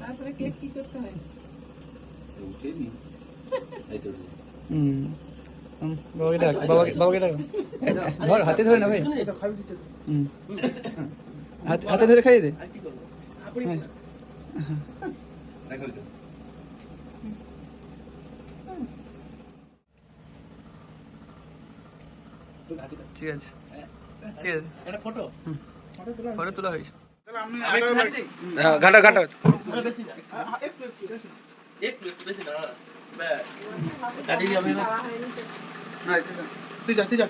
তারপরে কেক কি করতে হয়? হুম। হুম, বাবাকে ডাক বাবাকে বাবাকে ডাক। ধর হাতে ধরে না ভাই। হাতে হাতে ধরে খাইয়ে দে। হ্যাঁ। ঠিক আছে। ঠিক আছে। একটা ফটো? ফটো তোলা হয়েছে হ্যাঁ ঘাটা ঘাটা না একটু একটু বেশি না একটু একটু বেশি না ব্যাস কাটিয়ে আমি খাওয়া হয়নি তো। তুই যা তুই যা